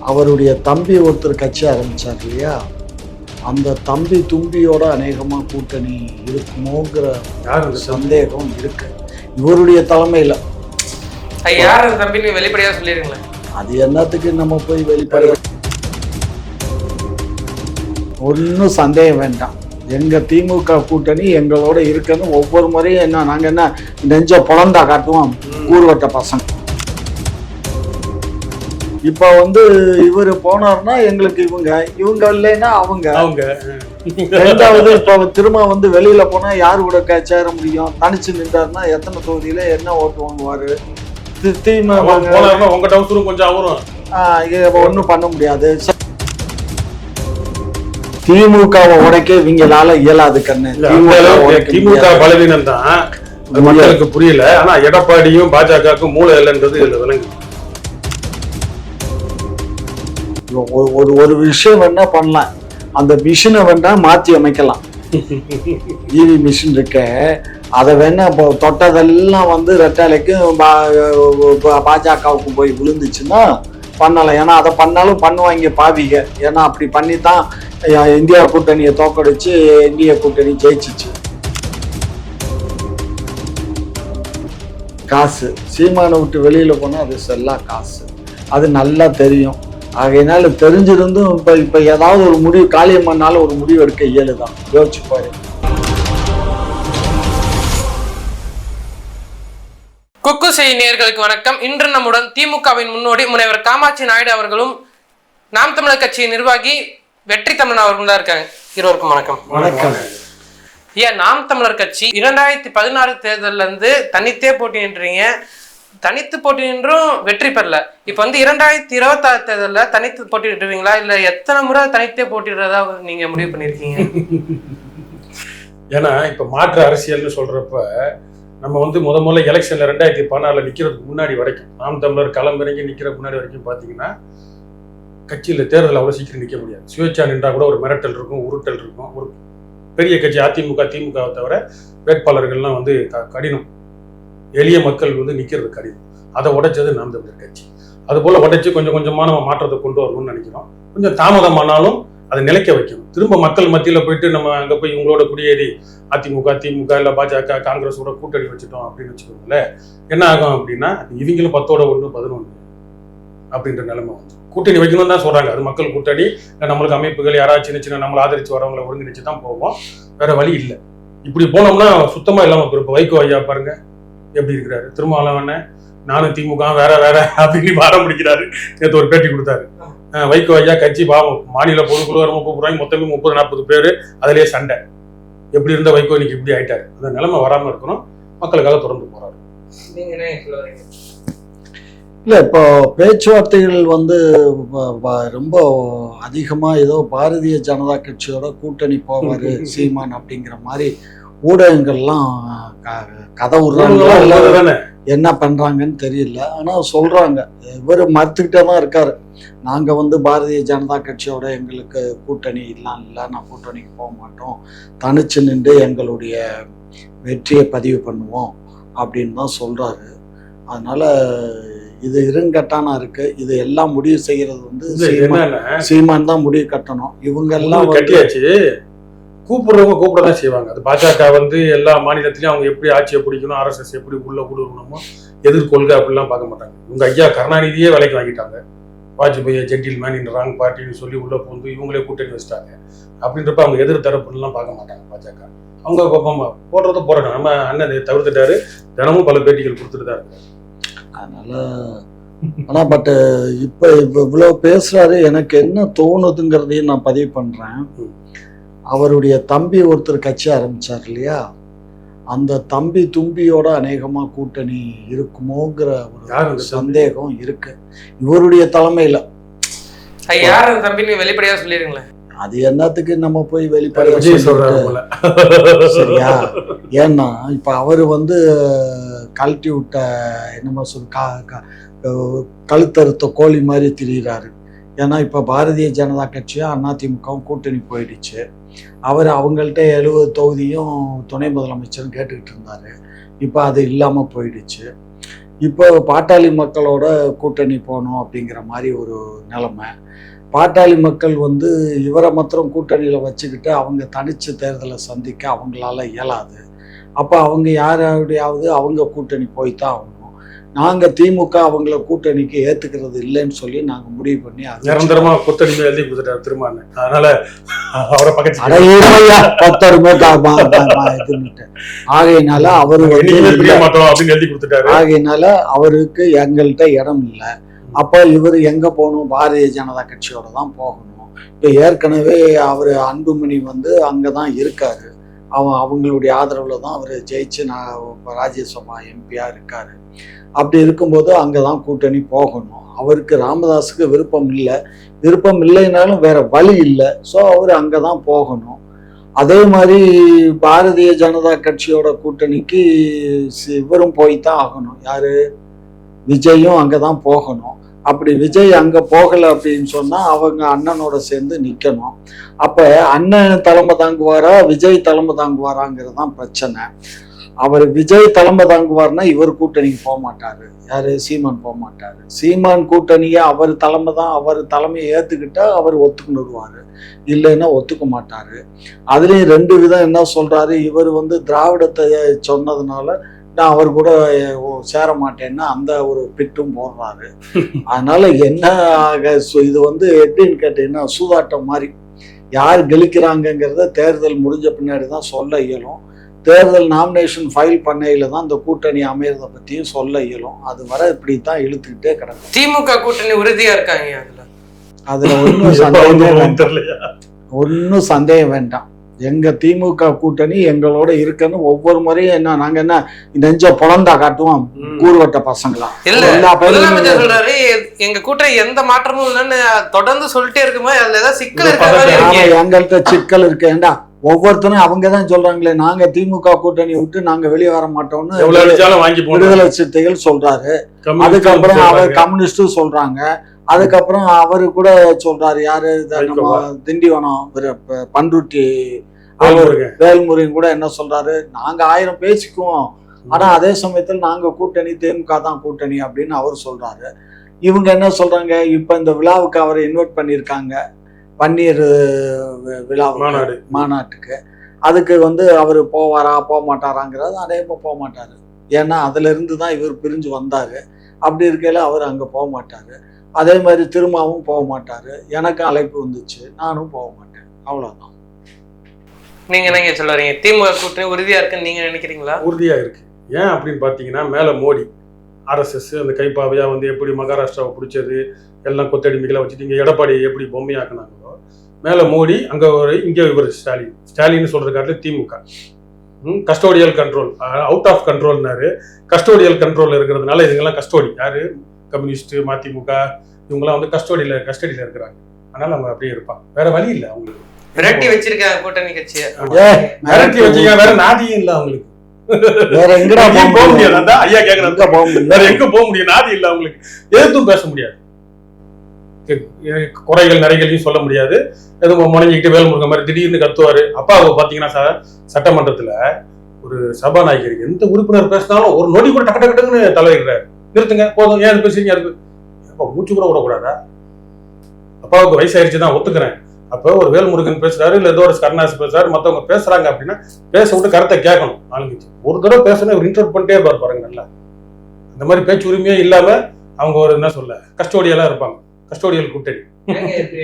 அவருடைய தம்பி ஒருத்தர் கட்சி ஆரம்பிச்சார் இல்லையா? அந்த தம்பி தும்பியோட அநேகமா கூட்டணி இருக்குமோங்கிற சந்தேகம் இருக்கு. இவருடைய தலைமையில. அது யார் அந்த தம்பின்னு வெளிப்படையா சொல்லிருங்களேன். அது என்னத்துக்கு நம்ம போய் வெளிப்படை ஒன்றும் சந்தேகம் வேண்டாம். எங்க திமுக கூட்டணி எங்களோட இருக்குன்னு ஒவ்வொரு முறையும் என்ன நாங்க என்ன நெஞ்ச புலந்தா காட்டுவோம்? ஊர்வட்ட பசங்க. இப்ப வந்து இவரு போனார்னா எங்களுக்கு இவங்க இவங்க இல்லைன்னா அவங்க. அவங்க. ரெண்டாவது இப்ப திரும்ப வந்து வெளியில போனா யாரு கூட சேர முடியும்? தனிச்சு நின்றாருன்னா எத்தனை தொகுதியில என்ன ஓட்டு வாங்குவாரு? உங்க டவுசரும் கொஞ்சம் அவரும். ஒண்ணும் பண்ண முடியாது. திமுகவை உடைக்க இவங்களால இயலாது கண்ணு. திமுக. பலவீனம் தான் மக்களுக்கு புரியல. ஆனா எடப்பாடியும் பாஜகவுக்கும் மூளை இல்லைன்றது இதுல விளங்கு ஒரு- ஒரு ஒரு விஷயம் வேணா பண்ணலாம். அந்த மிஷினை வேணா மாத்தி அமைக்கலாம். இவி மிஷின் இருக்க. அதை வேணா இப்போ தொட்டதெல்லாம் வந்து ரெட்டாலைக்கும் பாஜகவுக்கும் போய் விழுந்துச்சுன்னா பண்ணலாம். ஏன்னா அதை பண்ணாலும் பண்ணுவாங்க பாவிக. ஏன்னா அப்படி பண்ணி தான் இந்தியா கூட்டணியை தோக்கடிச்சு இந்திய கூட்டணி ஜெயிச்சிச்சு. காசு. சீமானை விட்டு வெளியில போனா அது செல்லா காசு. அது நல்லா தெரியும். ஆகையினால தெரிஞ்சிருந்தும் இப்ப இப்ப ஏதாவது ஒரு முடிவு காளியம்மனால ஒரு முடிவு எடுக்க இயலுதான். யோசிச்சு பாரு. குக்கு செய் நேயர்களுக்கு வணக்கம். இன்று நம்முடன் திமுகவின் முன்னோடி முனைவர் காமாட்சி நாயுடு அவர்களும் நாம் தமிழர் கட்சியின் நிர்வாகி வெற்றி தமிழன் அவர்களும் தான் இருக்காங்க. இருவருக்கும் வணக்கம். வணக்கம். ஏன் நாம் தமிழர் கட்சி இரண்டாயிரத்தி பதினாறு தேர்தல்ல இருந்து தனித்தே போட்டி நின்றீங்க தனித்து போட்டி நின்றும் வெற்றி பெறல. இப்ப வந்து இரண்டாயிரத்தி இருபத்தாறு தேர்தலில் தனித்து போட்டிடுவீங்களா இல்ல எத்தனை முறை தனித்தே போட்டிடுறதா நீங்க முடிவு பண்ணிருக்கீங்க ஏன்னா இப்ப மாற்று அரசியல்னு சொல்றப்ப நம்ம வந்து முத முதல்ல எலெக்ஷன்ல ரெண்டாயிரத்தி பதினாறுல நிக்கிறதுக்கு முன்னாடி வரைக்கும் நாம் தமிழர் களமிறங்கி நிக்கிற முன்னாடி வரைக்கும் பாத்தீங்கன்னா கட்சியில தேர்தல் அவ்வளவு சீக்கிரம் நிக்க முடியாது. சுயேட்சா நின்றா கூட ஒரு மிரட்டல் இருக்கும் உருட்டல் இருக்கும். ஒரு பெரிய கட்சி அதிமுக திமுகவை தவிர வேட்பாளர்கள்லாம் வந்து க- கடினம். எளிய மக்கள் வந்து நிற்கிறது கடினம். அதை உடைச்சது நாம் தமிழர் கட்சி. அது போல உடைச்சு கொஞ்சம் கொஞ்சமாக நம்ம மாற்றத்தை கொண்டு வரணும்னு நினைக்கிறோம். கொஞ்சம் தாமதமானாலும் அதை நிலைக்க வைக்கணும். திரும்ப மக்கள் மத்தியில் போயிட்டு நம்ம அங்கே போய் இவங்களோட குடியேறி அதிமுக திமுக இல்லை பாஜக காங்கிரஸோட கூட்டணி வச்சுட்டோம் அப்படின்னு வச்சுக்கோங்களேன். என்ன ஆகும் அப்படின்னா இவங்களும் பத்தோட ஒன்று பதினொன்று அப்படின்ற நிலைமை வந்து கூட்டணி வைக்கணும்னு தான் சொல்கிறாங்க அது மக்கள் கூட்டணி. நம்மளுக்கு அமைப்புகள் யாராவது சின்ன சின்ன நம்மளை ஆதரித்து வரவங்களை ஒருங்கிணைச்சு தான் போவோம். வேற வழி இல்லை. இப்படி போனோம்னா சுத்தமாக இல்லாமல் இப்போ வைகோ ஐயா பாருங்கள் எப்படி இருக்கிறாரு? திருமாவளவன நானும் திமுக வேற வேற அப்படின்னு வாரம் முடிக்கிறாரு. நேற்று ஒரு பேட்டி கொடுத்தாரு. வைகோ ஐயா கட்சி பாவம். மாநில பொதுக்குழு வர முப்பது ரூபாய் மொத்தமே முப்பது நாற்பது பேர். அதிலேயே சண்டை. எப்படி இருந்த வைகோ இன்னைக்கு இப்படி ஆயிட்டாரு? அந்த நிலைமை வராம இருக்கணும். மக்களுக்காக தொடர்ந்து போறாரு இல்ல இப்போ பேச்சுவார்த்தைகள் வந்து ரொம்ப அதிகமா ஏதோ பாரதிய ஜனதா கட்சியோட கூட்டணி போவாரு சீமான் அப்படிங்கிற மாதிரி ஊடகங்கள்லாம் க- கதை விடுறாங்களா இல்ல தானே? என்ன பண்றாங்கன்னு தெரியல. ஆனா சொல்றாங்க. இவர் மறுத்துக்கிட்டே தான் இருக்காரு. நாங்க வந்து பாரதிய ஜனதா கட்சியோட எங்களுக்கு கூட்டணி இல்லாம் இல்லை நான் கூட்டணிக்கு போக மாட்டோம். தனிச்சு நின்று எங்களுடைய வெற்றியை பதிவு பண்ணுவோம் அப்படின்னு தான் சொல்றாரு. அதனால இது இருங்கட்டானா இருக்கு. இது எல்லாம் முடிவு செய்யறது வந்து சீமான் தான் முடிவு கட்டணும். இவங்க எல்லாம் எல்லாம் கட்டியாச்சு. கூப்பிடுறவங்க கூப்பிட தான் செய்வாங்க. அது பாஜக வந்து எல்லா மாநிலத்திலயும் அவங்க எப்படி ஆட்சியை பிடிக்கணும் ஆர்எஸ்எஸ் எப்படி உள்ள கொடுக்கணுமோ எதிர்கொள்கை அப்படிலாம் பார்க்க மாட்டாங்க. உங்க ஐயா கருணாநிதியே வேலைக்கு வாங்கிட்டாங்க. Vajpayee gentleman in wrong பார்ட்டின்னு சொல்லி உள்ள புகுந்து இவங்களே கூட்டணி வச்சிட்டாங்க. அப்படின்றப்ப அவங்க எதிர் தரப்புலாம் பார்க்க மாட்டாங்க பாஜக. அவங்க போடுறத போறாங்க நம்ம அண்ணன் தவிர்த்துட்டாரு. தினமும் பல பேட்டிகள் கொடுத்துட்டு தான் இருக்காரு. அதனால ஆனா பட் இப்ப இப்ப இவ்வளவு பேசுறாரு. எனக்கு என்ன தோணுதுங்கிறதையும் நான் பதிவு பண்றேன். ம். அவருடைய தம்பி ஒருத்தர் கட்சி ஆரம்பிச்சார் இல்லையா? அந்த தம்பி தும்பியோட அநேகமா கூட்டணி இருக்குமோங்கிற ஒரு? சந்தேகம் இருக்கு. இவருடைய தலைமையில. அது யார் அந்த தம்பின்னு வெளிப்படையா சொல்லிருங்களேன் அது என்னத்துக்கு நம்ம போய் வெளிப்படையா விஜய் சொல்றாரு சொல்லிட்டு- போல. சரியா? ஏன்னா இப்ப அவரு வந்து கழட்டி விட்ட என்னமோ சொல் கா கழுத்தறுத்த கோழி மாதிரி திரியிறாரு. ஏன்னா இப்போ பாரதிய ஜனதா கட்சியும் அதிமுகவும் கூட்டணி போயிடுச்சு. அவர் அவங்கள்ட்ட எழுபது தொகுதியும் துணை முதலமைச்சரும் கேட்டுக்கிட்டு இருந்தார். இப்போ அது இல்லாமல் போயிடுச்சு. இப்போ பாட்டாளி மக்களோட கூட்டணி போகணும் அப்படிங்கிற மாதிரி ஒரு நிலைமை. பாட்டாளி மக்கள் வந்து இவரை மாத்திரம் கூட்டணியில் வச்சுக்கிட்டு அவங்க தனிச்சு தேர்தலை சந்திக்க அவங்களால இயலாது. அப்போ அவங்க யாரையாவது அவங்க கூட்டணி போய்த்தான் ஆகணும். நாங்கள் திமுக அவங்கள கூட்டணிக்கு ஏற்றுக்கிறது இல்லைன்னு சொல்லி நாங்கள் முடிவு பண்ணி. நிரந்தரமா கொத்தடிமை எழுதி கொடுத்துட்டாரு திருமான்னு அதனால அவரை பக்கத்து ஆகையினால அவரு எழுதி கொடுத்துட்டாரு? ஆகையினால அவருக்கு எங்கள்கிட்ட இடம் இல்லை. அப்போ இவர் எங்க போகணும்? பாரதிய ஜனதா கட்சியோட தான் போகணும். இப்போ ஏற்கனவே அவர் அன்புமணி வந்து அங்கே தான் இருக்காரு. அவன் அவங்களுடைய ஆதரவில் தான் அவர் ஜெயிச்சு நான் ராஜ்யசபா எம்பியாக இருக்கார். அப்படி இருக்கும்போது அங்கே தான் கூட்டணி போகணும். அவருக்கு ராமதாஸுக்கு விருப்பம் இல்லை. விருப்பம் இல்லைனாலும் வேற வழி இல்லை. ஸோ அவர் அங்கே தான் போகணும். அதே மாதிரி பாரதிய ஜனதா கட்சியோட கூட்டணிக்கு சி- இவரும் போய் தான் ஆகணும். யார்? விஜயும் அங்கே தான் போகணும். அப்படி விஜய் அங்கே போகலை அப்படின்னு சொன்னால் அவங்க அண்ணனோட சேர்ந்து நிற்கணும் அப்போ அண்ணன் தலைமை தாங்குவாரா விஜய் தலைமை தாங்குவாராங்கிறது தான் பிரச்சனை. அவர் விஜய் தலைமை தாங்குவார்னா இவர் கூட்டணிக்கு போக மாட்டார். யாரு? சீமான் போக மாட்டார். சீமான் கூட்டணியை அவர் தலைமை தான் அவர் தலைமையை ஏற்றுக்கிட்டா அவர் ஒத்துக்கிடுவாரு இல்லைன்னா ஒத்துக்க மாட்டார். அதுலேயும் ரெண்டு விதம் என்ன சொல்கிறாரு இவர் வந்து திராவிடத்தை சொன்னதுனால நான் அவர் கூட சேர மாட்டேன்னா அந்த ஒரு பிட்டும் போடுறாரு. அதனால என்ன ஆக- இது வந்து எப்படின்னு கேட்டீங்கன்னா சூதாட்டம் மாதிரி யார் கெலிக்கிறாங்கங்கிறத தேர்தல் முடிஞ்ச பின்னாடி தான் சொல்ல இயலும். தேர்தல் நாமினேஷன் ஃபைல் பண்ணையில தான் இந்த கூட்டணி அமையறத பத்தியும் சொல்ல இயலும். அது வர இப்படி தான் இழுத்துக்கிட்டே கிடக்கும். திமுக கூட்டணி உறுதியா இருக்காங்க அதுல? அதுல ஒன்றும் சந்தேகமே ஒன்றும் சந்தேகம் வேண்டாம். எங்க திமுக கூட்டணி எங்களோட இருக்குன்னு ஒவ்வொரு முறையும் என்ன நாங்க என்ன நெஞ்ச புலந்தா காட்டுவோம். கூறுவட்ட பசங்களா? இல்ல எல்லா முதலமைச்சர் சொல்றாரு எங்க கூட்டணி எந்த மாற்றமும் இல்லைன்னு தொடர்ந்து சொல்லிட்டே இருக்கும்போது அதுல ஏதாவது சிக்கல் இருக்கு. எங்கள்கிட்ட சிக்கல் இருக்கு. ஏண்டா ஒவ்வொருத்தரும் அவங்க தான் சொல்றாங்களே நாங்க திமுக கூட்டணி விட்டு நாங்க வெளியே வர மாட்டோம்னு விடுதலை சிறுத்தைகள் சொல்றாரு. அதுக்கப்புறம் அவர் கம்யூனிஸ்டும் சொல்றாங்க. அதுக்கப்புறம் அவரு கூட சொல்றாரு யாரு? திண்டிவனம் பண்ருட்டி அவர் வேல்முருகன். கூட என்ன சொல்றாரு? நாங்க ஆயிரம் பேசிக்குவோம். ஆனா அதே சமயத்தில் நாங்க கூட்டணி திமுக தான் கூட்டணி அப்படின்னு அவர் சொல்றாரு. இவங்க என்ன சொல்றாங்க? இப்ப இந்த விழாவுக்கு அவரை இன்வைட் பண்ணியிருக்காங்க. பன்னீர் வி- விழாவுக்கு மாநாடு. மாநாட்டுக்கு. அதுக்கு வந்து அவர் போவாரா போக மாட்டாராங்கிறது அநேகமாக போக மாட்டாரு ஏன்னா அதுல இருந்து தான் இவர் பிரிஞ்சு வந்தாரு. அப்படி இருக்கையில அவர் அங்க போக மாட்டாரு அதே மாதிரி திரும்பவும் போக மாட்டாரு. எனக்கு அழைப்பு வந்துச்சு. நானும் போக மாட்டேன். அவ்வளவுதான். நீங்க என்னங்க சொல்ல வரீங்க? திமுக கூட்டணி உறுதியா இருக்குன்னு நீங்க நினைக்கிறீங்களா? உறுதியா இருக்கு. ஏன் அப்படின்னு பாத்தீங்கன்னா மேல மோடி ஆர்எஸ்எஸ் அந்த கைப்பாவையா வந்து எப்படி மகாராஷ்டிராவை பிடிச்சது எல்லாம் கொத்தடிமைகளை வச்சுட்டு இங்க எடப்பாடி எப்படி பொம்மையாக்குனாங்களோ மேல மோடி அங்க ஒரு இங்க இவர் ஸ்டாலின். ஸ்டாலின் சொல்றது காட்டில DMK. Custodial control out of கண்ட்ரோல்னாரு custodial control இருக்கிறதுனால இதுங்கெல்லாம் கஸ்டோடி யாரு? கம்யூனிஸ்ட் மதிமுக இவங்கெல்லாம் வந்து கஸ்டோடியில கஸ்டடியில இருக்கிறாங்க. அதனால அவங்க அப்படியே இருப்பாங்க வேற வழி இல்லை அவங்களுக்கு. விரட்டி வச்சிருக்காங்க கூட்டணி கட்சியை. ஏ, மிரட்டி வச்சீங்க வேற நாதியும் இல்லை அவங்களுக்கு. வேற எங்கடா போக முடியாது? அதான் ஐயா கேக்குறாரு. எங்க போக வேற முடியும் எங்க போக முடியும் நாதி இல்ல அவங்களுக்கு. எதுவும் பேச முடியாது. குறைகள் நிறைகளையும் சொல்ல முடியாது. எதுவும் முனைஞ்சிக்கிட்டு வேல்முருகன் மாதிரி திடீர்னு கத்துவாரு. அப்பா அவர் பாத்தீங்கன்னா சார் சட்டமன்றத்துல ஒரு சபாநாயகர் எந்த உறுப்பினர் பேசினாலும் ஒரு நொடி கூட டக்கு டக்கு டக்குன்னு தலையிடுறாரு. நிறுத்துங்க போதும். ஏன் பேசுறீங்க அதுக்கு அப்போ மூச்சு கூட விடக்கூடாதா? அப்பாவுக்கு வயசாயிருச்சு தான் ஒத்துக்கிறேன். அப்போ ஒரு வேல்முருகன் பேசுறாரு இல்ல ஏதோ ஒரு கருணாஸ் பேசுறாரு மத்தவங்க பேசுறாங்க அப்படின்னா பேச விட்டு கருத்தை கேட்கணும். ஆளுங்கட்சி. ஒரு தடவை பேசணும் இவர் இன்டர்ட் பண்ணிட்டே இருப்பார் பாருங்க நல்லா. இந்த மாதிரி பேச்சு உரிமையே இல்லாம அவங்க ஒரு என்ன சொல்ல கஸ்டோடியெல்லாம் இருப்பாங்க. கஸ்டோடியல் கூட்டணி.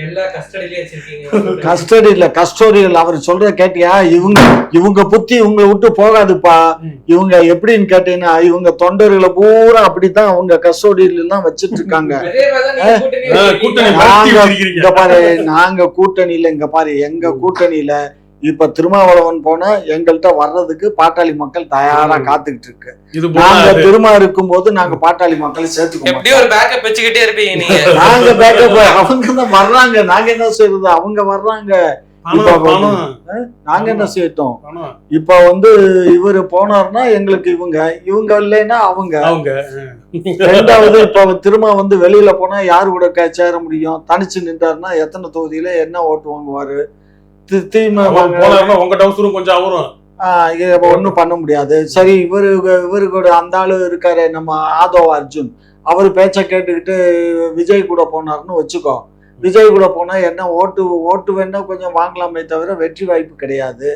எல்லா கஸ்டடியிலே வச்சிருக்கீங்க? கஸ்டடி இல்ல கஸ்டோடியல். அவர் சொல்றத கேட்டியா? இவங்க இவங்க புத்தி இவங்களை விட்டு போகாதுப்பா. இவங்க எப்படின்னு கேட்டீங்கன்னா இவங்க தொண்டர்களை பூரா அப்படித்தான் அவங்க கஸ்டோடியில எல்லாம் வச்சிட்டு இருக்காங்க நாங்க-. இங்க பாரு நாங்க கூட்டணியில இங்க பாரு எங்க கூட்டணியில இப்ப திருமாவளவன் போனா எங்கள்கிட்ட வர்றதுக்கு பாட்டாளி மக்கள் தயாரா. காத்துக்கிட்டு இருக்கு. நாங்க திருமா இருக்கும்போது நாங்க பாட்டாளி மக்களை சேர்த்துக்க எப்படியும் மாட்டோம். ஒரு பேக்கப் வச்சுக்கிட்டே இருப்பீங்க நீங்க? நாங்க பேக்கப் அவங்க தான் வர்றாங்க. நாங்க என்ன செய்யறது அவங்க வர்றாங்க. இப்ப பணம், பணம், நாங்க என்ன செய்யட்டோம்? பணம். இப்ப வந்து இவரு போனார்னா எங்களுக்கு இவங்க இவங்க இல்லைன்னா அவங்க. அவங்க ரெண்டாவது இப்ப திரும்ப வந்து வெளியில போனா யாரு கூட சேர முடியும்? தனிச்சு நின்றாருன்னா எத்தனை தொகுதியில என்ன ஓட்டு வாங்குவாரு? உங்க டவுசரும் கொஞ்சம் அவரும். ஒன்றும் பண்ண முடியாது. சரி இவரு இவரு கூட அந்த ஆளு இருக்காரு நம்ம ஆதவ் அர்ஜுன். அவர் பேச்சை கேட்டுக்கிட்டு விஜய் கூட போனாருன்னு வச்சுக்கோ. விஜய் கூட போனா என்ன ஓட்டு ஓட்டு வேணா கொஞ்சம் வாங்கலாமே தவிர வெற்றி வாய்ப்பு கிடையாது.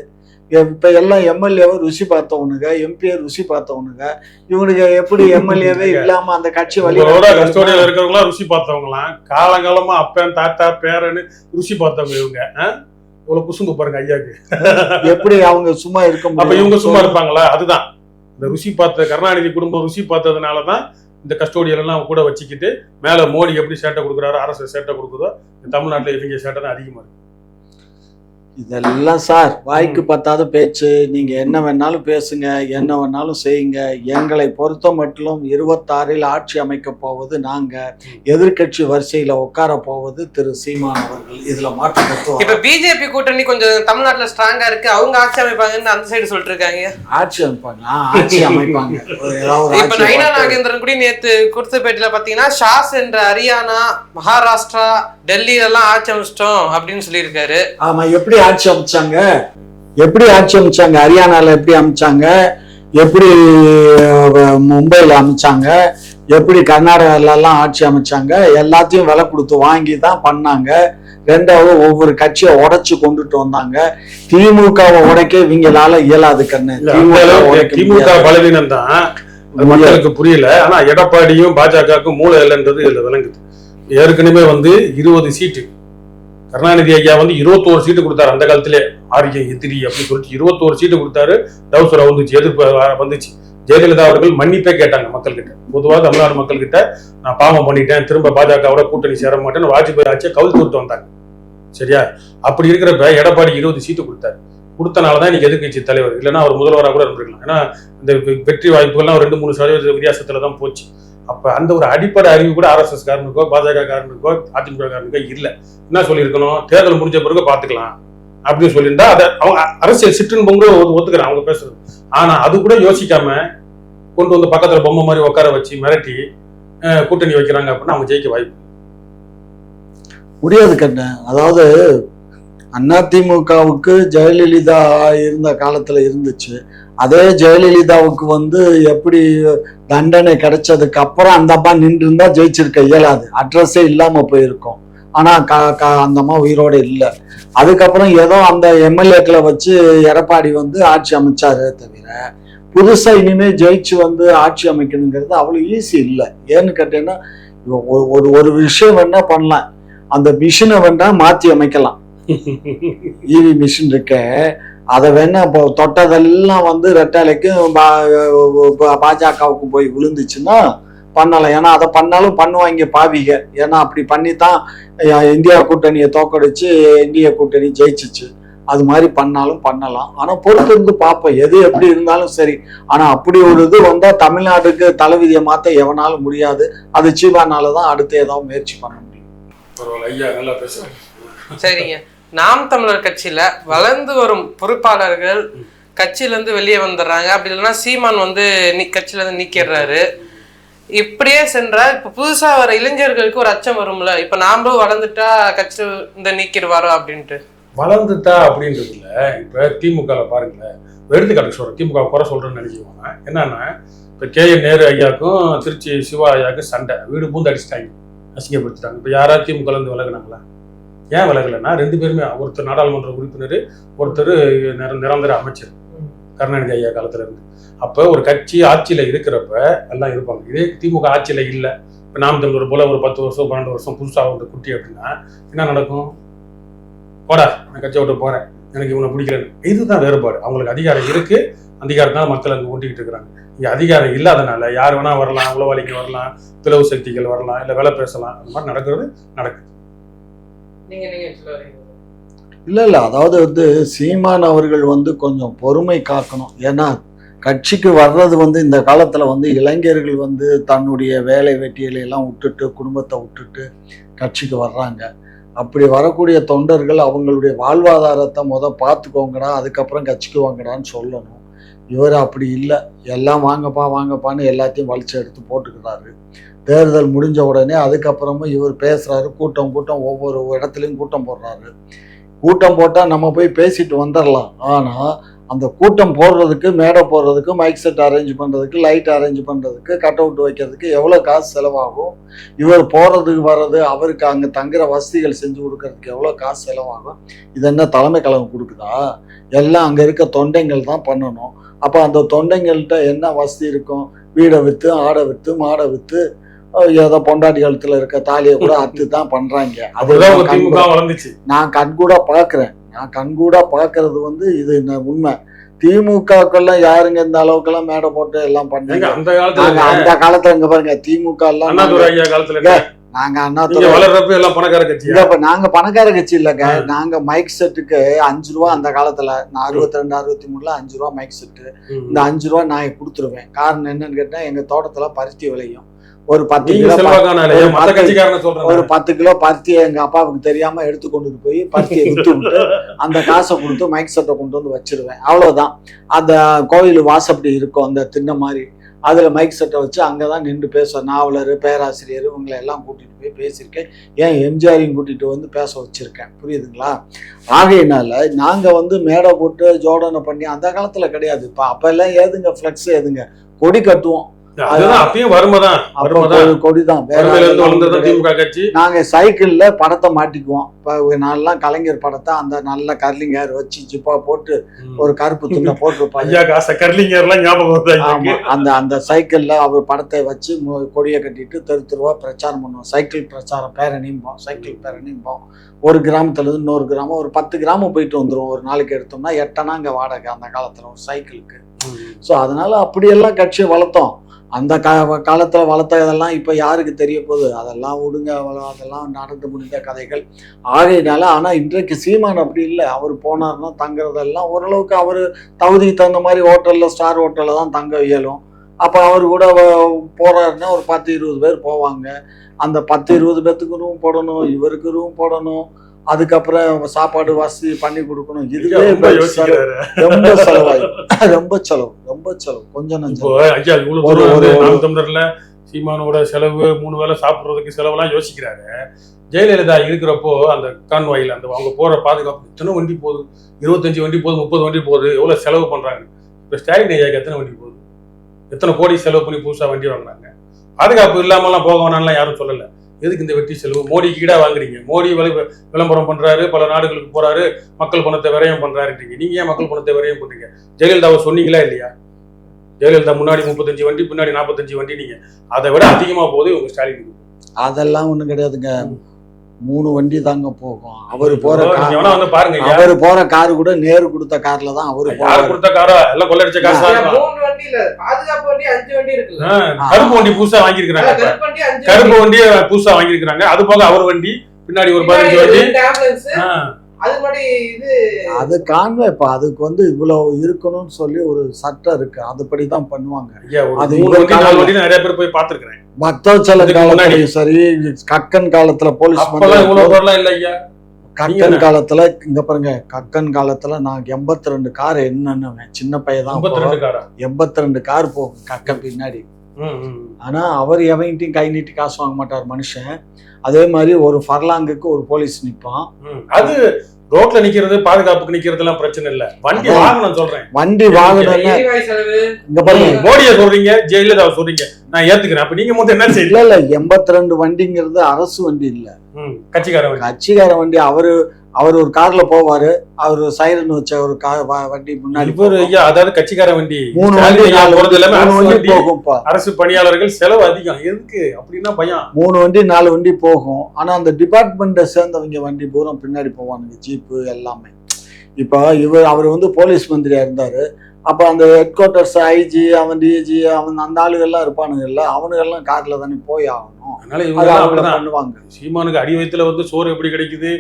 இப்ப எல்லாம் எம்எல்ஏவை ருசி பார்த்தவனுங்க எம்பியை ருசி பார்த்தவனுங்க. இவனுக்கு எப்படி எம்எல்ஏவே இல்லாம அந்த கட்சி வழி உங்களோட கஸ்டோடியில் இருக்கிறவங்களாம் ருசி பார்த்தவங்களாம். காலங்காலமா அப்பன் தாத்தா பேரன்னு ருசி பார்த்தவங்க இவங்க? இவ்வளவு குசும்பு பாருங்க ஐயாக்கு. எப்படி அவங்க சும்மா இருக்க அப்ப இவங்க சும்மா இருப்பாங்களா? அதுதான். இந்த ருசி பார்த்த கருணாநிதி குடும்பம் ருசி பார்த்ததுனால தான் இந்த கஸ்டோடியல் எல்லாம் கூட வச்சுக்கிட்டு மேல மோடி எப்படி சேட்டை கொடுக்குறாரோ அரசு சேட்டை கொடுக்குதோ இந்த தமிழ்நாட்டுல இவங்க சேட்டை தான் அதிகமா இருக்கு. இதெல்லாம் சார் வாய்க்கு பத்தாத பேச்சு. நீங்க என்ன வேணாலும் பேசுங்க என்ன வேணாலும் செய்யுங்க. எங்களை பொறுத்த மட்டும் இருபத்தாறில் ஆட்சி அமைக்க போவது நாங்க. எதிர்க்கட்சி வரிசையில உட்கார போவது திரு சீமான் அவர்கள். இதுல மாற்று தத்துவம். இப்ப பிஜேபி கூட்டணி கொஞ்சம் தமிழ்நாட்டுல ஸ்ட்ராங்கா இருக்கு. அவங்க ஆட்சி அமைப்பாங்கன்னு அந்த சைடு சொல்லிட்டு இருக்காங்க ஆட்சி அமைப்பாங்க. ஆட்சி அமைப்பாங்க. இப்ப நைனா. நாகேந்திரன் கூட நேத்து கொடுத்த பேட்டில பாத்தீங்கன்னா ஷாஸ் என்ற ஹரியானா மகாராஷ்டிரா டெல்லி எல்லாம் ஆட்சி அமைச்சிட்டோம் அப்படின்னு சொல்லியிருக்காரு. ஆமா எப்படி ஆட்சி அமைச்சாங்க? எப்படி ஆட்சி அமைச்சாங்க? ஹரியானால எப்படி அமைச்சாங்க? எப்படி அஹ், மும்பைல அமைச்சாங்க? எப்படி கர்நாடகால எல்லாம் ஆட்சி அமைச்சாங்க? எல்லாத்தையும் விலை கொடுத்து வாங்கி தான் பண்ணாங்க. ரெண்டாவது ஒவ்வொரு கட்சியை உடைச்சு கொண்டுட்டு வந்தாங்க. திமுகவை உடைக்க இவங்களால இயலாது கண்ணு. திமுக. பலவீனம் தான் மக்களுக்கு புரியல. ஆனா எடப்பாடியும் பாஜகவுக்கும் மூளை இல்லைன்றது இதுல விளங்குது. ஏற்கனவே வந்து இருபது சீட்டு கருணாநிதி ஐயா வந்து இருபத்தோரு சீட்டு கொடுத்தாரு அந்த காலத்திலே. ஆரிய எதிரி அப்படின்னு சொல்லிட்டு இருபத்தோரு சீட்டு கொடுத்தாரு. டவுசர் வந்துச்சு எதிர்ப்பு வந்துச்சு. ஜெயலலிதா அவர்கள் மன்னிப்பே கேட்டாங்க மக்கள்கிட்ட. பொதுவாக தமிழ்நாடு மக்கள்கிட்ட நான் பாவம் பண்ணிட்டேன் திரும்ப பாஜகவோட கூட்டணி சேர மாட்டேன்னு வாஜ்பாய் ஆட்சியை கவுல் விட்டு வந்தாங்க. சரியா? அப்படி இருக்கிறப்ப எடப்பாடி இருபது சீட்டு கொடுத்தாரு. கொடுத்தனால தான் இன்னைக்கு எதிர்க்கட்சி தலைவர். இல்லைன்னா அவர் முதல்வராக கூட இருந்திருக்கலாம். ஏன்னா இந்த வெற்றி வாய்ப்புகள்லாம் ரெண்டு மூணு சதவீத வித்தியாசத்துல தான் போச்சு. அப்போ அந்த ஒரு அடிப்படை அறிவு கூட ஆர்எஸ்எஸ் காரனுக்கோ பாஜக காரனுக்கோ அதிமுக காரனுக்கோ இல்லை. என்ன சொல்லியிருக்கணும்? தேர்தல் முடிஞ்ச பிறகு பார்த்துக்கலாம். அப்படின்னு சொல்லியிருந்தா அதை அவங்க அரசியல் சிற்றுன்னு கூட ஒத்துக்கிறேன் அவங்க பேசுறது. ஆனால் அது கூட யோசிக்காம கொண்டு வந்து பக்கத்தில் பொம்மை மாதிரி உட்கார வச்சு மிரட்டி கூட்டணி வைக்கிறாங்க அப்படின்னா அவங்க ஜெயிக்க வாய்ப்பு முடியாது கண்ணு. அதாவது அதிமுகவுக்கு ஜெயலலிதா இருந்த காலத்தில் இருந்துச்சு. அதே ஜெயலலிதாவுக்கு வந்து எப்படி தண்டனை கிடைச்சதுக்கு அப்புறம் அந்த அம்மா நின்று இருந்தால் ஜெயிச்சிருக்க இயலாது. அட்ரஸே இல்லாமல் போயிருக்கோம். ஆனால் க- க- அந்த அம்மா உயிரோடு இல்லை. அதுக்கப்புறம் ஏதோ அந்த எம்எல்ஏக்களை வச்சு எடப்பாடி வந்து ஆட்சி அமைச்சாரே தவிர புதுசாக இனிமேல் ஜெயிச்சு வந்து ஆட்சி அமைக்கணுங்கிறது அவ்வளோ ஈஸி இல்லை. ஏன்னு கேட்டீங்கன்னா ஒரு- ஒரு ஒரு விஷயம் வேணா பண்ணலாம். அந்த மிஷினை வேணா மாற்றி அமைக்கலாம். இவி மிஷின் இருக்க. அதை வேணா இப்போ தொட்டதெல்லாம் வந்து ரெட்டாலைக்கும் பாஜகவுக்கும் போய் விழுந்துச்சுன்னா பண்ணலாம். ஏன்னா அதை பண்ணாலும் பண்ணுவாங்க பாவிக. ஏன்னா அப்படி பண்ணி தான் இந்தியா கூட்டணியை தோக்கடிச்சு இந்திய கூட்டணி ஜெயிச்சிச்சு. அது மாதிரி பண்ணாலும் பண்ணலாம். ஆனா பொறுத்து இருந்து பார்ப்போம். எது எப்படி இருந்தாலும் சரி. ஆனா அப்படி ஒரு இது வந்தா தமிழ்நாட்டுக்கு தலைவிதியை மாத்த எவனாலும் முடியாது. அது சீவானால தான் அடுத்து ஏதாவது முயற்சி பண்ண முடியும். பரவாயில்ல. ஐயா நல்லா பேசுறேன் சரிங்க. நாம் தமிழர் கட்சியில வளர்ந்து வரும் பொறுப்பாளர்கள் கட்சியிலேருந்து வெளியே வந்துடுறாங்க. அப்படி இல்லைன்னா சீமான் வந்து நீ- கட்சியிலேருந்து நீக்கிடுறாரு. இப்படியே சென்றால் இப்போ புதுசாக வர இளைஞர்களுக்கு ஒரு அச்சம் வரும்ல. இப்போ நாமளும் வளர்ந்துட்டா கட்சி இந்த நீக்கிடுவாரோ அப்படின்ட்டு. வளர்ந்துட்டா அப்படின்றதுல இப்போ திமுக பாருங்களேன். எடுத்துக்காட்டு சொல்றேன். திமுக குறை சொல்கிறேன்னு நினைச்சிக்கோங்க. என்னன்னா இப்போ கே என் நேரு ஐயாக்கும் திருச்சி சிவா ஐயாவுக்கும் சண்டை. வீடு பூந்து அடிச்சிட்டாங்க. அசிங்கப்படுத்திட்டாங்க. இப்போ யாராவது திமுகலேருந்து விலகினாங்களா? ஏன் விலகலைன்னா ரெண்டு பேருமே ஒருத்தர் நாடாளுமன்ற உறுப்பினர் ஒருத்தர் நிரந்தர அமைச்சர் கருணாநிதி ஐயா காலத்துல இருந்து. அப்போ ஒரு கட்சி ஆட்சியில இருக்கிறப்ப எல்லாம் இருப்பாங்க. இதே திமுக ஆட்சியில இல்லை. இப்போ நாம் தமிழர் போல ஒரு பத்து வருஷம் பன்னெண்டு வருஷம் புதுசாக வந்து குட்டி அப்படின்னா என்ன நடக்கும்? போடா நான் கட்சியை விட்டு போறேன். எனக்கு இவனை பிடிக்கலன்னு. இதுதான் வேறுபாடு. அவங்களுக்கு அதிகாரம் இருக்கு. அதிகாரத்தினால மக்கள் அங்கே ஓட்டிக்கிட்டு இருக்கிறாங்க. இங்கே அதிகாரம் இல்லாதனால யார் வேணா வரலாம் உளவாளிக்கு வரலாம் பிளவு சக்திகள் வரலாம் இல்லை வேலை பேசலாம். அந்த மாதிரி நடக்கிறது நடக்குது. இல்ல இல்ல. அதாவது வந்து சீமான் அவர்கள் வந்து கொஞ்சம் பொறுமை காக்கணும். ஏன்னா கட்சிக்கு வர்றது வந்து இந்த காலத்துல வந்து இளைஞர்கள் வந்து தன்னுடைய வேலை வெட்டியலை எல்லாம் விட்டுட்டு குடும்பத்தை விட்டுட்டு கட்சிக்கு வர்றாங்க. அப்படி வரக்கூடிய தொண்டர்கள் அவங்களுடைய வாழ்வாதாரத்தை முத பார்த்துக்கோங்கடா அதுக்கப்புறம் கட்சிக்கு வாங்கடான்னு சொல்லணும். இவர் அப்படி இல்லை. எல்லாம் வாங்கப்பா வாங்கப்பான்னு எல்லாத்தையும் வலிச்சு எடுத்து போட்டுக்கிறாரு. தேர்தல் முடிஞ்ச உடனே அதுக்கப்புறமும் இவர் பேசுகிறாரு கூட்டம் கூட்டம் ஒவ்வொரு இடத்துலையும் கூட்டம் போடுறாரு. கூட்டம் போட்டால் நம்ம போய் பேசிட்டு வந்துடலாம் ஆனால் அந்த கூட்டம் போடுறதுக்கு மேடை போடுறதுக்கு மைக் செட் அரேஞ்ச் பண்ணுறதுக்கு லைட் அரேஞ்ச் பண்ணுறதுக்கு கட் அவுட் வைக்கிறதுக்கு எவ்வளோ காசு செலவாகும்? இவர் போகிறதுக்கு வர்றது அவருக்கு அங்கே தங்குற வசதிகள் செஞ்சு கொடுக்கறதுக்கு எவ்வளோ காசு செலவாகும்? இது என்ன தலைமை கழகம் கொடுக்குதா? எல்லாம் அங்கே இருக்க தொண்டைங்கள் தான் பண்ணணும். அப்போ அந்த தொண்டைங்கள்கிட்ட என்ன வசதி இருக்கும்? வீடை விற்று ஆடை விற்று மாடை விற்று ஏதோ பொண்டாட்டி கழுத்துல இருக்க தாலியை கூட அத்து தான் பண்றாங்க உங்க நான் கண்கூடா பார்க்குறேன். நான் கண்கூடா பார்க்கறது வந்து இது என்ன உண்மை? திமுகக்கெல்லாம் யாருங்க இந்த அளவுக்கெல்லாம் மேடை போட்டு எல்லாம் பண்ணாங்க? அந்த காலத்துல இங்க பாருங்க திமுக எல்லாம் நாங்க- இல்ல. இப்ப நாங்க பணக்கார கட்சி இல்லைங்க. நாங்க மைக் செட்டுக்கு அஞ்சு ரூபா அந்த காலத்துல நான் அறுபத்தி ரெண்டு அறுபத்தி மூணுல அஞ்சு ரூபா மைக் செட்டு. இந்த அஞ்சு ரூபா நான் கொடுத்துருவேன். காரணம் என்னன்னு கேட்டா எங்க தோட்டத்துல பருத்தி விளையும். ஒரு பத்து கிலோ. ஒரு பத்து- கிலோ பருத்தியை எங்க அப்பாவுக்கு தெரியாம எடுத்து கொண்டு போய் பருத்தியை வித்து விட்டு அந்த காசை கொடுத்து மைக் செட்டை கொண்டு வந்து வச்சிருவேன். அவ்வளவுதான். அந்த கோயில் வாசப்படி இருக்கும் அந்த திண்ணை மாதிரி. அதுல மைக் செட்டை வச்சு அங்கதான் நின்று பேசுவேன். நாவலர் பேராசிரியர் இவங்களை எல்லாம் கூட்டிட்டு போய் பேசியிருக்கேன். ஏன் எம்ஜிஆரையும் கூட்டிட்டு வந்து பேச வச்சிருக்கேன். புரியுதுங்களா? ஆகையினால நாங்க வந்து மேடை போட்டு ஜோடனை பண்ணி அந்த காலத்துல கிடையாது. இப்ப அப்ப எல்லாம் ஏதுங்க? ஃபிளக்ஸ் ஏதுங்க? கொடி கட்டுவோம். அப்பயும் அப்ப வறுமைதான். கொடி- கிடையாது. திமுக கட்சி. நாங்க சைக்கிள்ல படத்தை மாட்டிக்குவோம். இப்போ நான்லாம் கலைஞர் படத்தை அந்த நல்ல கர்லிங் ஹேர் வச்சு ஜிப்பா போட்டு. ஒரு கருப்பு துண்டை போட்டிருப்பாங்க கர்லிங்கர் எல்லாம் ஞாபகம். அந்த அந்த சைக்கிள்ல அவர் படத்தை வச்சு கொடியை கட்டிட்டு தெரு தெருவா பிரச்சாரம் பண்ணுவோம். சைக்கிள் பிரச்சாரம் பேரணிம்போம் சைக்கிள் பேரணிம்போம் ஒரு கிராமத்துல இருந்து இன்னொரு கிராமம் ஒரு பத்து கிராமம் போயிட்டு வந்துரும் ஒரு நாளைக்கு எடுத்தோம்னா எட்டனா இங்க வாடகை அந்த காலத்துல ஒரு சைக்கிளுக்கு. ஸோ அதனால அப்படியெல்லாம் கட்சியை வளர்த்தோம். அந்த கா வளர்த்த இதெல்லாம் இப்போ யாருக்கு தெரிய போகுது? அதெல்லாம் விடுங்க அதெல்லாம் நடந்து முடிந்த கதைகள். ஆகையினால ஆனால் இன்றைக்கு சீமான் அப்படி இல்லை. அவர் போனார்னா தங்குறதெல்லாம் ஓரளவுக்கு அவர் தகுதிக்கு தகுந்த மாதிரி ஹோட்டலில் ஸ்டார் ஹோட்டலில் தான் தங்க இயலும். அப்போ அவர் கூட போகிறாருன்னா ஒரு பத்து இருபது பேர் போவாங்க. அந்த பத்து இருபது பேர்த்துக்கு ரூம் போடணும் இவருக்கு ரூம் போடணும். அதுக்கப்புறம் சாப்பாடு வசதி பண்ணி கொடுக்கணும். இதுவே ரொம்ப செலவாயிடும் ரொம்ப செலவு ரொம்ப செலவு. கொஞ்சம் ஐயா இவ்வளவு தமிழர்ல சீமானோட செலவு மூணு வேளை சாப்பிடுறதுக்கு செலவெல்லாம் யோசிக்கிறாரு. ஜெயலலிதா இருக்கிறப்போ அந்த கான்வாயில் அந்த அவங்க போற பாதுகாப்பு எத்தனை வண்டி போகுது. இருபத்தஞ்சு வண்டி போகுது முப்பது வண்டி போகுது. எவ்வளவு செலவு பண்றாங்க? இப்போ ஸ்டாலின் ஐயாக்கு எத்தனை வண்டி போகுது? எத்தனை கோடி செலவு பண்ணி புதுசா வண்டி வாங்குறாங்க? பாதுகாப்பு இல்லாமலாம் போக வேணாம்லாம் யாரும் சொல்லல. எதுக்கு இந்த வெட்டி செலவு? மோடிக்கு ஈடாக வாங்குறீங்க. மோடி விளை- விளம்பரம் பண்றாரு பல நாடுகளுக்கு போறாரு மக்கள் பணத்தை விரயம் பண்றாருன்றீங்க. நீங்க ஏன் மக்கள் பணத்தை விரயம் பண்ணுறீங்க ஜெயலலிதாவை சொன்னீங்களா இல்லையா? ஜெயலலிதா முன்னாடி முப்பத்தஞ்சு வண்டி பின்னாடி நாற்பத்தஞ்சு வண்டி நீங்க. அதை விட அதிகமா போகுது உங்க ஸ்டாலின் அதெல்லாம் ஒண்ணும் கிடையாதுங்க. மூணு வண்டி தாங்க போகும். அவர் போற பாருங்க. அவர் போற கார் கூட நேரு கொடுத்த கார்ல தான் அவரு யார் கொடுத்த காரா? எல்லாம் கொள்ளடிச்ச காசா மூணு வண்டி இல்ல பாதுகாப்பு வண்டி அஞ்சு வண்டி இருக்குல்ல. ஆ, கருப்பு வண்டி புதுசா வாங்கியிருக்கிறாங்க இப்ப. கருப்பு வண்டி அஞ்சு கருப்பு வண்டி. புதுசா வாங்கியிருக்கிறாங்க. அது போக அவர் வண்டி பின்னாடி ஒரு பதினஞ்சு வண்டி. அது மாதிரி இது அது காண்பேன் இப்ப அதுக்கு வந்து இவ்வளவு இருக்கணும்னு சொல்லி ஒரு சட்டம் இருக்கு. அதுபடி தான் பண்ணுவாங்க அது நிறைய பேர் போய் பாத்துருக்கேன் பக்தோச்சல காலத்துலயும் சரி கக்கன் காலத்துல போலீஸ் கக்கன் காலத்துல இங்க பாருங்க கக்கன் காலத்துல நான் எண்பத்தி ரெண்டு கார் என்னன்னு சின்ன பையன் தான் எண்பத்தி ரெண்டு கார் போகும் கக்கன் பின்னாடி. ம், ம். ஆனா அவர் எவன்கிட்டயும் கை நீட்டி காசு வாங்க மாட்டார் மனுஷன். அதே மாதிரி ஒரு ஃபர்லாங்குக்கு ஒரு போலீஸ் நிப்பான். ம். அது ரோட்ல நிக்கிறது பாதுகாப்புக்கு நிக்கிறது எல்லாம் பிரச்சனை இல்ல. வண்டி. வாங்கணும் சொல்றேன். வண்டி செலவு. இங்க பாருங்க. மோடியை சொல்றீங்க ஜெயலலிதாவை சொல்றீங்க. நான் ஏத்துக்கிறேன். அப்ப நீங்க மட்டும் என்ன செய்யல இல்ல இல்ல எண்பத்தி ரெண்டு வண்டிங்கிறது அரசு வண்டி இல்ல. கட்சிக்கார வண்டி. கட்சிக்கார வண்டி அவரு அவர் ஒரு கார்ல போவாரு அவர் சைரன் வச்ச ஒரு கார் வண்டி முன்னாடி போகும். அதாவது கட்சிக்கார வண்டி. மூணு வண்டி நாலு போறது வண்டி. போகும்ப்பா. அரசு பணியாளர்கள் செலவு அதிகம். எதுக்கு? அப்படின்னா பயம். மூணு வண்டி நாலு வண்டி போகும். ஆனா அந்த டிபார்ட்மெண்ட்டை சேர்ந்தவங்க வண்டி பூரா பின்னாடி போவானுங்க. ஜீப்பு எல்லாமே. இப்போ இவர் அவர் வந்து போலீஸ் மந்திரியா இருந்தாரு. அப்ப அந்த ஹெட் குவார்ட்டர்ஸ் ஐஜி அவன் டிஜி அவன் அந்த ஆளுகள்லாம் இருப்பானுங்கல்ல அவனுங்கெல்லாம் கார்ல தானே போய் ஆகணும். அதனால இவங்க பண்ணுவாங்க. சீமானுக்கு அடி வயித்துல வந்து சோறு எப்படி கிடைக்குது?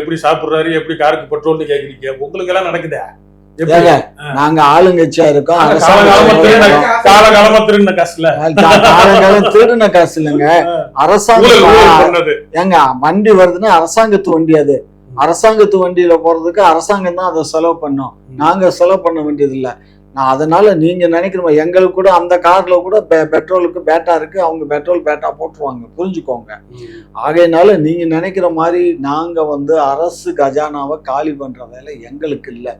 எப்படி சாப்பிடுறாரு? எப்படி காருக்கு பெட்ரோல்னு கேக்குறீங்க? உங்களுக்கு எல்லாம் நடக்குதா? நாங்க ஆளுங்கட்சியா இருக்கோம் காலகாலமா திருடின காசு. காலகாலமா திருடின காசுல. காசு இல்லைங்க. அரசாங்கம் ஏங்க வண்டி வருதுன்னா அரசாங்கத்து வண்டி அது. அரசாங்கத்து வண்டியில போறதுக்கு அரசாங்கம் தான் அதை செலவு பண்ணும். நாங்க செலவு பண்ண வேண்டியது இல்ல நான் அதனால நீங்க நினைக்கிற எங்களுக்கு கூட அந்த கார்ல கூட பெட்ரோலுக்கு பேட்டா இருக்கு. அவங்க பெட்ரோல் பேட்டா போட்டுருவாங்க. புரிஞ்சுக்கோங்க. ஆகையினால நீங்க நினைக்கிற மாதிரி நாங்க வந்து அரசு கஜானாவை காலி பண்ற வேலை எங்களுக்கு இல்ல.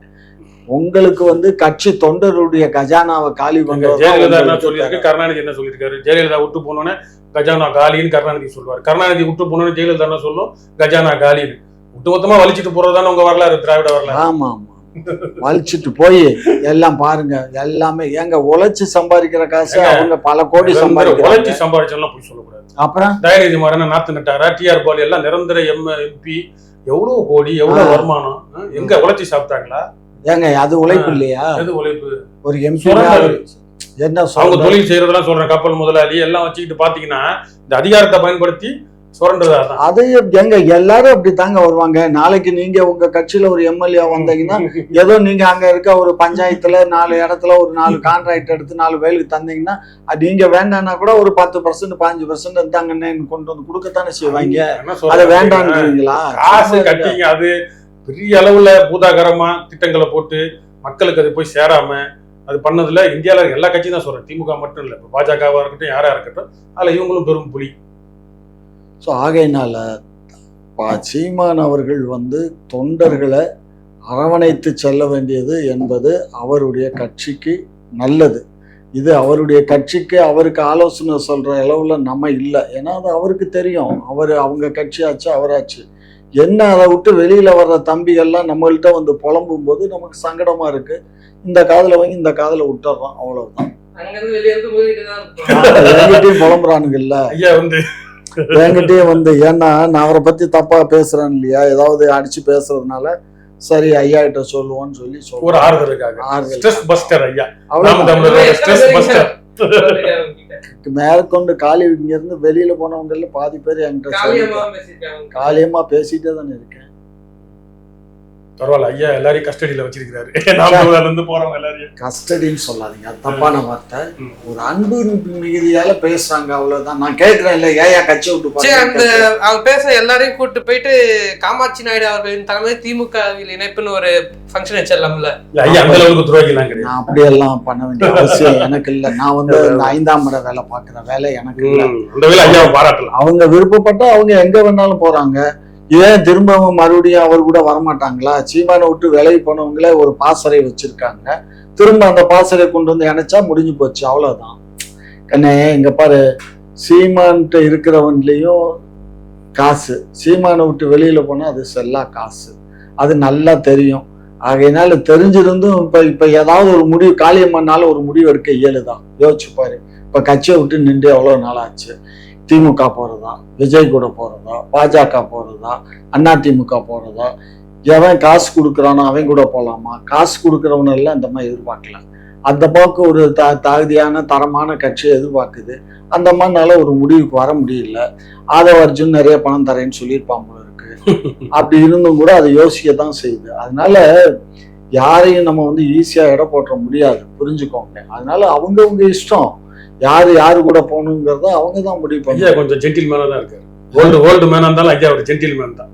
உங்களுக்கு வந்து கட்சி தொண்டருடைய கஜானாவை காலி பண்றது ஜெயலலிதா என்ன சொல்லியிருக்கு? கருணாநிதி என்ன சொல்லியிருக்காரு? ஜெயலலிதா விட்டு போனோன்னே கஜானா காலின்னு கருணாநிதி சொல்லுவார். கருணாநிதி விட்டு போனோன்னு ஜெயலலிதா என்ன சொல்லும்? கஜானா காலின்னு. ஒட்டுமொத்தமா வலிச்சிட்டு போறதுதானே உங்க வரலாறு திராவிட வரலாறு? ஆமா ஆமா. வலிச்சிட்டு போய் எல்லாம் பாருங்க எல்லாமே எங்க உழைச்சு சம்பாதிக்கிற காசு அவங்க பல கோடி நிரந்தர சம்பாதிக்கிறாங்க. உழைச்சி சம்பாதிச்செல்லாம் போய் சொல்லக்கூடாது அப்புறம்? தயாநிதி மாறன் நாத்து நட்டாரா? டிஆர் பால் எல்லாம் நிரந்தர எம் எம்பி எவ்வளவு கோடி எவ்வளவு. வருமானம் எங்க உழைச்சி சாப்பிட்டாங்களா? ஏங்க அது உழைப்பு இல்லையா? எது உழைப்பு? ஒரு எம்பி. என்ன அவங்க தொழில் செய்யறதெல்லாம் சொல்றேன் கப்பல் முதலாளி எல்லாம் வச்சுக்கிட்டு பாத்தீங்கன்னா இந்த அதிகாரத்தை பயன்படுத்தி சுரண்டதா தான் அது எங்க எல்லாரும் அப்படி தாங்க வருவாங்க. நாளைக்கு நீங்க உங்க கட்சியில ஒரு எம்எல்ஏ வந்தீங்கன்னா ஏதோ நீங்க அங்க இருக்க ஒரு பஞ்சாயத்துல நாலு இடத்துல ஒரு நாலு கான்ட்ராக்ட் எடுத்து நாலு வேலுக்கு தந்தீங்கன்னா அது நீங்க வேண்டாம்னா கூட ஒரு பத்து பர்சன்ட் பாஞ்சு பர்சன்ட் இருந்தாங்கன்னு கொண்டு வந்து கொடுக்கத்தானே செய்வாங்க. அதை வேண்டாம்ன்றீங்களா காசு கட்டிங்க அது பெரிய அளவுல பூதாகரமா திட்டங்களை போட்டு மக்களுக்கு அது போய் சேராம அது பண்ணதுல இந்தியால எல்லா கட்சியும் தான் சொல்றேன். திமுக மட்டும் இல்ல இப்ப பாஜகவா இருக்கட்டும் யாரா இருக்கட்டும் அதுல இவங்களும் பெரும் புலி. ஸோ ஆகையினால பா சீமான் அவர்கள் வந்து தொண்டர்களை அரவணைத்து செல்ல வேண்டியது என்பது அவருடைய கட்சிக்கு நல்லது. இது அவருடைய கட்சிக்கு அவருக்கு ஆலோசனை சொல்ற அளவுல நம்ம இல்லை. ஏன்னா அது அவருக்கு தெரியும். அவர் அவங்க கட்சியாச்சு அவராச்சு என்ன அதை விட்டு வெளியில வர்ற தம்பிகள்லாம் நம்மள்கிட்ட வந்து புலம்பும் போது நமக்கு சங்கடமா இருக்கு. இந்த காதுல வாங்கி இந்த காதுல விட்டுறோம். அவ்வளவுதான். அங்கிருந்து வெளியே இருந்து போயிட்டு தான் இருப்போம். என்கிட்டயும் புலம்புறானுங்கல்ல. ஐயா வந்து என்கிட்டயே வந்து ஏன்னா நான் அவரை பத்தி தப்பா பேசுறேன் இல்லையா? ஏதாவது அடிச்சு பேசுறதுனால சரி ஐயா கிட்ட சொல்லுவோம்னு சொல்லி ஒரு சொல்றேன் ஆறுதலுக்காக ஆறுதல். ஸ்ட்ரெஸ் பஸ்டர் ஐயா. மேற்கொண்டு காலி இங்க இருந்து வெளியில போனவங்கல பாதி பேர் என்கிட்ட. காலியமா பேசிட்டே தானே இருக்கேன். பரவாயில்ல ஐயா எல்லாரையும் கஸ்டடியில வச்சிருக்காரு நாம இருந்து போறவங்க எல்லாரையும். கஸ்டடின்னு சொல்லாதீங்க அது தப்பான வார்த்தை. ஒரு அன்பு மிகுதியால பேசுறாங்க அவ்வளவுதான். நான் கேட்கிறேன் இல்ல ஏயா கட்சி விட்டு அந்த? அவங்க பேச எல்லாரையும் கூட்டு போயிட்டு காமாட்சி நாயுடு அவர்களின் தலைமை திமுக வில் இணைப்புன்னு ஒரு ஃபங்க்ஷன் வச்சிடலாம்ல? இல்ல, ஐயா அந்த அளவுக்கு துரோகிலாம் கிடையாது. நான் அப்படியெல்லாம் பண்ண வேண்டிய அவசியம் எனக்கு இல்ல. நான் வந்து இந்த ஐந்தாம் இட வேலை பாக்குற வேலை எனக்கு இல்ல. அந்த வேலை ஐயாவை பாராட்டலாம். அவங்க விருப்பப்பட்டா அவங்க எங்க வேணாலும் போறாங்க. ஏன் திரும்பவும் மறுபடியும் அவர் கூட வரமாட்டாங்களா? சீமானை விட்டு விலகி போனவங்களே ஒரு பாசறை வச்சிருக்காங்க. திரும்ப அந்த பாசறை கொண்டு வந்து இணைச்சா முடிஞ்சு போச்சு. அவ்வளவுதான். கண்ணே இங்க பாரு. சீமான்கிட்ட இருக்கிறவன்லயும் காசு. சீமானை விட்டு வெளியில போனா அது செல்லா காசு. அது நல்லா தெரியும். ஆகையினால தெரிஞ்சிருந்தும் இப்ப இப்ப ஏதாவது ஒரு முடிவு காளியம்மன்னால ஒரு முடிவு எடுக்க இயலுதான். யோசிச்சு பாரு. இப்ப கட்சியை விட்டு நின்று எவ்வளவு நாள் ஆச்சு திமுக போறதா விஜய் கூட போறதா பாஜக போறதா அண்ணா திமுக போறதா? எவன் காசு கொடுக்குறானோ அவன் கூட போலாமா? காசு கொடுக்குறவன எல்லாம் இந்த மாதிரி எதிர்பார்க்கல. அந்த பக்கம் ஒரு த தகுதியான தரமான கட்சியை எதிர்பார்க்குது. அந்த மாதிரினால ஒரு முடிவுக்கு வர முடியல. ஆதவ அர்ஜுன் நிறைய பணம் தரேன்னு சொல்லியிருப்பான் போல இருக்கு. அப்படி இருந்தும் கூட அதை யோசிக்க தான் செய்யுது. அதனால யாரையும் நம்ம வந்து ஈஸியா எடை போட்டுற முடியாது. புரிஞ்சுக்கோங்க. அதனால அவங்கவங்க இஷ்டம். யாரு யாரு கூட போகணுங்கிறத அவங்க தான் முடிவு பண்ணுவாங்க கொஞ்சம் ஜென்டில் மேனா தான் இருக்காரு. ஓல்டு ஓல்டு மேனா இருந்தாலும் ஐயா ஒரு ஜென்டில் மேன் தான்.